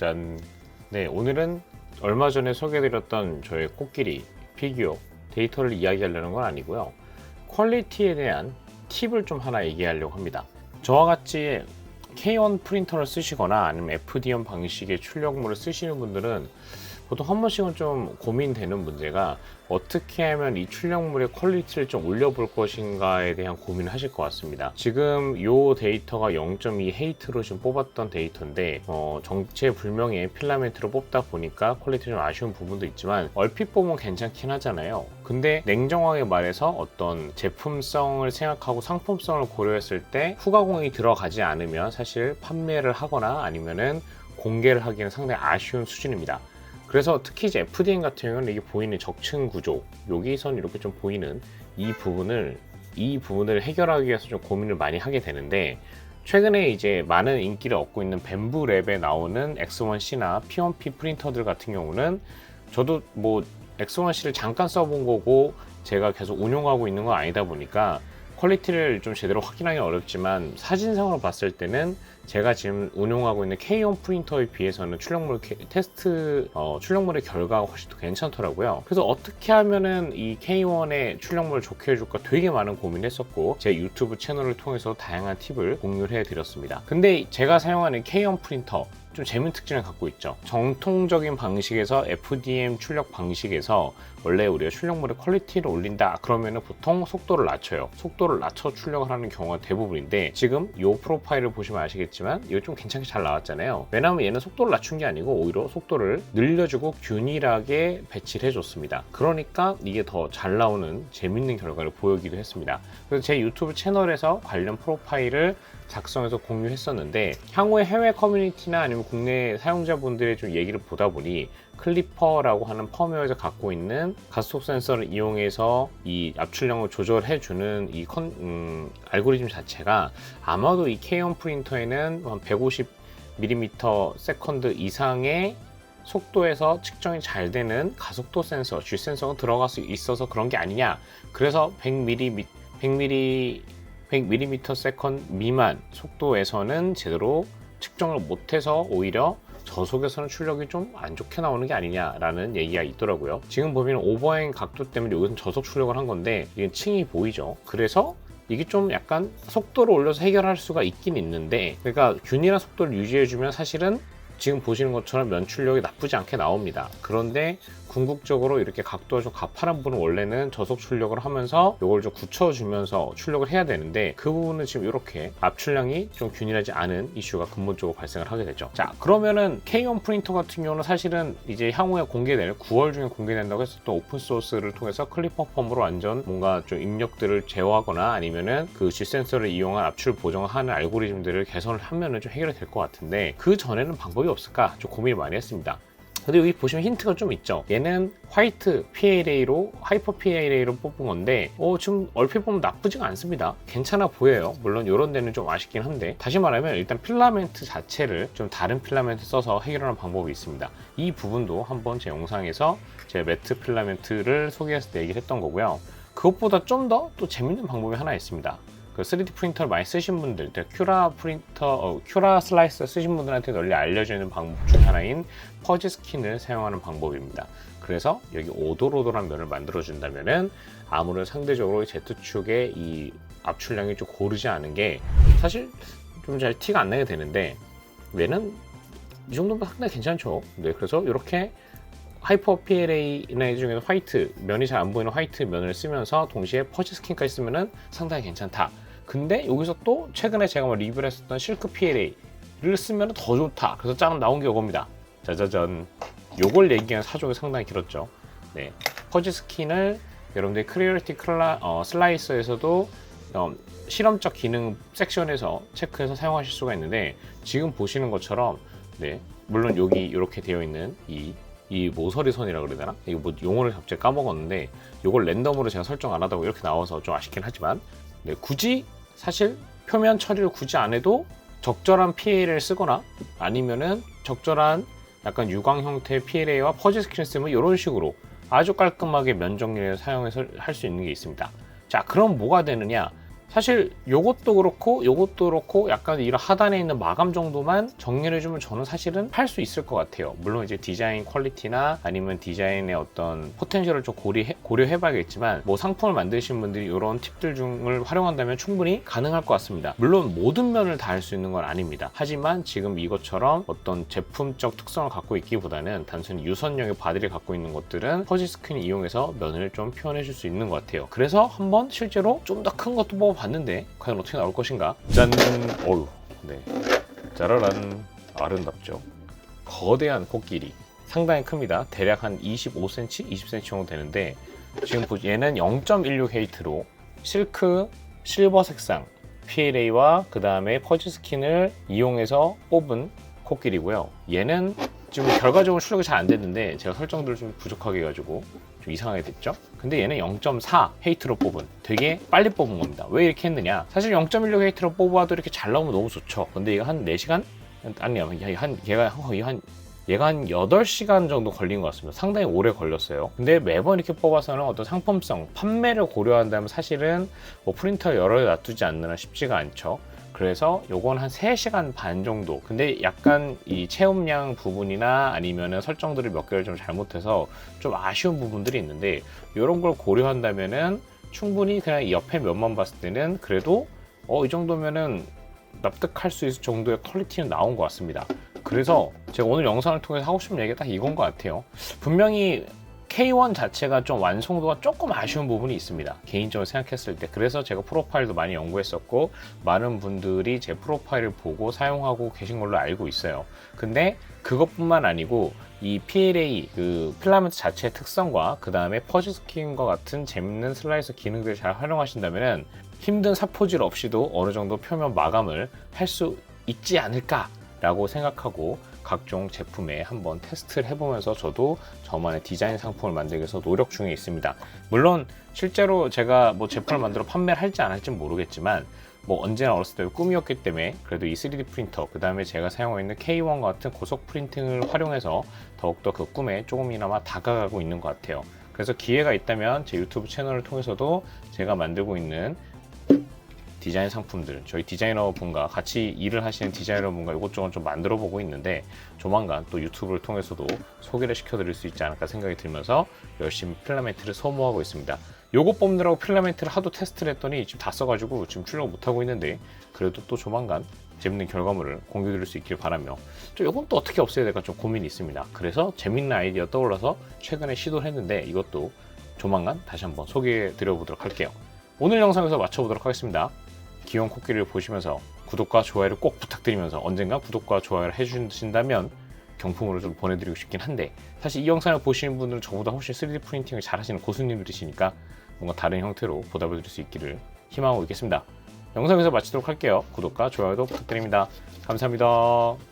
짠. 네, 오늘은 얼마 전에 소개해드렸던 저의 코끼리 피규어 데이터를 이야기하려는 건 아니고요. 퀄리티에 대한 팁을 좀 하나 얘기하려고 합니다. 저와 같이 K1 프린터를 쓰시거나 아니면 FDM 방식의 출력물을 쓰시는 분들은 보통 한 번씩은 좀 고민되는 문제가 어떻게 하면 이 출력물의 퀄리티를 좀 올려볼 것인가에 대한 고민을 하실 것 같습니다. 지금 이 데이터가 0.2 헤이트로 지금 뽑았던 데이터인데 어, 정체불명의 필라멘트로 뽑다 보니까 퀄리티 좀 아쉬운 부분도 있지만 얼핏 보면 괜찮긴 하잖아요. 근데 냉정하게 말해서 어떤 제품성을 생각하고 상품성을 고려했을 때 후가공이 들어가지 않으면 사실 판매를 하거나 아니면은 공개를 하기는 상당히 아쉬운 수준입니다. 그래서 특히 이제 FDM 같은 경우는 이게 보이는 적층 구조, 여기선 이렇게 좀 보이는 이 부분을 이 부분을 해결하기 위해서 좀 고민을 많이 하게 되는데 최근에 이제 많은 인기를 얻고 있는 뱀브랩에 나오는 X1C나 P1P 프린터들 같은 경우는 저도 뭐 X1C를 잠깐 써본 거고 제가 계속 운용하고 있는 건 아니다 보니까 퀄리티를 좀 제대로 확인하기는 어렵지만 사진상으로 봤을 때는 제가 지금 운용하고 있는 K1 프린터에 비해서는 출력물 캐- 테스트 어, 출력물의 결과가 훨씬 더 괜찮더라고요. 그래서 어떻게 하면은 이 K1의 출력물을 좋게 해줄까 되게 많은 고민했었고 제 유튜브 채널을 통해서 다양한 팁을 공유를 해드렸습니다. 근데 제가 사용하는 K1 프린터 좀 재밌는 특징을 갖고 있죠. 정통적인 방식에서 FDM 출력 방식에서 원래 우리가 출력물의 퀄리티를 올린다 그러면은 보통 속도를 낮춰요. 속도를 낮춰 출력을 하는 경우가 대부분인데 지금 이 프로파일을 보시면 아시겠지만 이거 좀 괜찮게 잘 나왔잖아요. 왜냐하면 얘는 속도를 낮춘 게 아니고 오히려 속도를 늘려주고 균일하게 배치를 해줬습니다. 그러니까 이게 더 잘 나오는 재밌는 결과를 보여기도 했습니다. 그래서 제 유튜브 채널에서 관련 프로파일을 작성해서 공유했었는데 향후에 해외 커뮤니티나 아니면 국내 사용자분들의 좀 얘기를 보다 보니 클리퍼라고 하는 펌웨어에서 갖고 있는 가속 센서를 이용해서 이 압출량을 조절해 주는 이 컨, 음, 알고리즘 자체가 아마도 이 K1 프린터에는 한 150mm 세컨드 이상의 속도에서 측정이 잘 되는 가속도 센서, G 센서가 들어갈 수 있어서 그런 게 아니냐. 그래서 100mm, 100mm 100mm 세컨 미만 속도에서는 제대로 측정을 못해서 오히려 저속에서는 출력이 좀 안 좋게 나오는 게 아니냐라는 얘기가 있더라고요. 지금 보면 오버행 각도 때문에 여기서 저속 출력을 한 건데 이게 층이 보이죠. 그래서 이게 좀 약간 속도를 올려서 해결할 수가 있긴 있는데 그러니까 균일한 속도를 유지해주면 사실은 지금 보시는 것처럼 면출력이 나쁘지 않게 나옵니다. 그런데 궁극적으로 이렇게 각도가 좀 가파른 부분은 원래는 저속 출력을 하면서 이걸 좀 굳혀주면서 출력을 해야 되는데 그 부분은 지금 이렇게 압출량이 좀 균일하지 않은 이슈가 근본적으로 발생을 하게 되죠. 자 그러면은 K1 프린터 같은 경우는 사실은 이제 향후에 공개될 9월 중에 공개된다고 했었던 오픈 소스를 통해서 클리퍼 펌으로 완전 뭔가 좀 입력들을 제어하거나 아니면은 그 G 센서를 이용한 압출 보정하는 알고리즘들을 개선을 하면은 좀 해결이 될 것 같은데 그 전에는 방법이 없을까 좀 고민을 많이 했습니다. 근데 여기 보시면 힌트가 좀 있죠. 얘는 화이트 PLA로 하이퍼 PLA로 뽑은 건데 어, 지금 얼핏 보면 나쁘지가 않습니다. 괜찮아 보여요. 물론 이런 데는 좀 아쉽긴 한데 다시 말하면 일단 필라멘트 자체를 좀 다른 필라멘트 써서 해결하는 방법이 있습니다. 이 부분도 한번 제 영상에서 제 매트 필라멘트를 소개해서 얘기를 했던 거고요. 그것보다 좀 더 또 재밌는 방법이 하나 있습니다. 그 3D 프린터를 많이 쓰신 분들, 그러니까 큐라 프린터, 어, 큐라 슬라이서 쓰신 분들한테 널리 알려져 있는 방법 중 하나인 퍼지 스킨을 사용하는 방법입니다. 그래서 여기 오돌오돌한 면을 만들어 준다면은 아무래도 상대적으로 Z축의 이 압출량이 좀 고르지 않은 게 사실 좀 잘 티가 안 나게 되는데 얘는 이 정도면 상당히 괜찮죠. 네, 그래서 이렇게 하이퍼 PLA나 중에서 화이트 면이 잘 안 보이는 화이트 면을 쓰면서 동시에 퍼지 스킨까지 쓰면은 상당히 괜찮다. 근데 여기서 또 최근에 제가 뭐 리뷰를 했었던 실크 PLA를 쓰면 더 좋다. 그래서 짜면 나온 게 이겁니다. 짜자잔. 요걸 얘기한 사족이 상당히 길었죠. 네, 퍼지 스킨을 여러분들 크리얼티 클라 어, 슬라이서에서도 어, 실험적 기능 섹션에서 체크해서 사용하실 수가 있는데 지금 보시는 것처럼 네, 물론 여기 이렇게 되어 있는 이, 이 모서리 선이라 그래야 되나? 이거 뭐 용어를 갑자기 까먹었는데 이걸 랜덤으로 제가 설정 안 하다고 이렇게 나와서 좀 아쉽긴 하지만 네, 굳이 사실 표면 처리를 굳이 안 해도 적절한 PLA를 쓰거나 아니면은 적절한 약간 유광 형태의 PLA와 퍼지 스킨을 쓰면 이런 식으로 아주 깔끔하게 면 정리를 사용해서 할 수 있는 게 있습니다. 자, 그럼 뭐가 되느냐? 사실 요것도 그렇고 요것도 그렇고 약간 이런 하단에 있는 마감 정도만 정리를 해주면 저는 사실은 할수 있을 것 같아요. 물론 이제 디자인 퀄리티나 아니면 디자인의 어떤 포텐셜을 좀 고려해, 고려해 봐야겠지만 뭐 상품을 만드신 분들이 이런 팁들 중을 활용한다면 충분히 가능할 것 같습니다. 물론 모든 면을 다 할 수 있는 건 아닙니다. 하지만 지금 이것처럼 어떤 제품적 특성을 갖고 있기보다는 단순히 유선형의 바디를 갖고 있는 것들은 퍼지 스크린 이용해서 면을 좀 표현해 줄 수 있는 것 같아요. 그래서 한번 실제로 좀 더 큰 것도 뽑아 봤는데 과연 어떻게 나올 것인가? 짠! 어휴, 네. 짜라란. 아름답죠. 거대한 코끼리. 상당히 큽니다. 대략 한 25cm, 20cm 정도 되는데 지금 보 얘는 0.16 헤이트로 실크 실버 색상 PLA와 그 다음에 퍼지 스킨을 이용해서 뽑은 코끼리고요. 얘는 지금 결과적으로 출력이 잘 안 됐는데 제가 설정들을 좀 부족하게 해가지고 좀 이상하게 됐죠. 근데 얘는 0.4 헤이트로 뽑은 되게 빨리 뽑은 겁니다. 왜 이렇게 했느냐? 사실 0.16 헤이트로 뽑아도 이렇게 잘 나오면 너무 좋죠. 근데 이거 한 4시간? 아니야, 한 얘가 한 얘가 한 8시간 정도 걸린 것 같습니다. 상당히 오래 걸렸어요. 근데 매번 이렇게 뽑아서는 어떤 상품성, 판매를 고려한다면 사실은 뭐 프린터 여러 개 놔두지 않느라 쉽지가 않죠. 그래서 요건 한 3시간 반 정도. 근데 약간 이 체험량 부분이나 아니면은 설정들을 몇 개를 좀 잘못해서 좀 아쉬운 부분들이 있는데 이런 걸 고려한다면은 충분히 그냥 이 옆에 면만 봤을 때는 그래도 어, 이 정도면은 납득할 수 있을 정도의 퀄리티는 나온 것 같습니다. 그래서 제가 오늘 영상을 통해서 하고 싶은 얘기가 딱 이건 것 같아요. 분명히 K1 자체가 좀 완성도가 조금 아쉬운 부분이 있습니다. 개인적으로 생각했을 때. 그래서 제가 프로파일도 많이 연구했었고, 많은 분들이 제 프로파일을 보고 사용하고 계신 걸로 알고 있어요. 근데 그것뿐만 아니고, 이 PLA 그 필라멘트 자체의 특성과 그 다음에 퍼즈 스킨과 같은 재밌는 슬라이서 기능들을 잘 활용하신다면 힘든 사포질 없이도 어느 정도 표면 마감을 할 수 있지 않을까 라고 생각하고 각종 제품에 한번 테스트를 해보면서 저도 저만의 디자인 상품을 만들기 위해서 노력 중에 있습니다. 물론 실제로 제가 뭐 제품을 만들어 판매를 할지 안 할지 모르겠지만 뭐 언제나 어렸을 때 꿈이었기 때문에 그래도 이 3D 프린터 그 다음에 제가 사용하고 있는 K1 같은 고속 프린팅을 활용해서 더욱더 그 꿈에 조금이나마 다가가고 있는 것 같아요. 그래서 기회가 있다면 제 유튜브 채널을 통해서도 제가 만들고 있는 디자인 상품들 저희 디자이너 분과 같이 일을 하시는 디자이너 분과 이것저것 좀 만들어 보고 있는데 조만간 또 유튜브를 통해서도 소개를 시켜드릴 수 있지 않을까 생각이 들면서 열심히 필라멘트를 소모하고 있습니다. 요거 뽑느라고 필라멘트를 하도 테스트를 했더니 지금 다 써가지고 지금 출력 못하고 있는데 그래도 또 조만간 재밌는 결과물을 공유드릴 수 있길 바라며 또 요건 또 어떻게 없애야 될까 좀 고민이 있습니다. 그래서 재밌는 아이디어 떠올라서 최근에 시도를 했는데 이것도 조만간 다시 한번 소개해 드려보도록 할게요. 오늘 영상에서 마쳐보도록 하겠습니다. 귀여운 코끼리를 보시면서 구독과 좋아요를 꼭 부탁드리면서 언젠가 구독과 좋아요를 해주신다면 경품으로 좀 보내드리고 싶긴 한데 사실 이 영상을 보시는 분들은 저보다 훨씬 3D 프린팅을 잘하시는 고수님들이시니까 뭔가 다른 형태로 보답을 드릴 수 있기를 희망하고 있겠습니다. 영상에서 마치도록 할게요. 구독과 좋아요도 부탁드립니다. 감사합니다.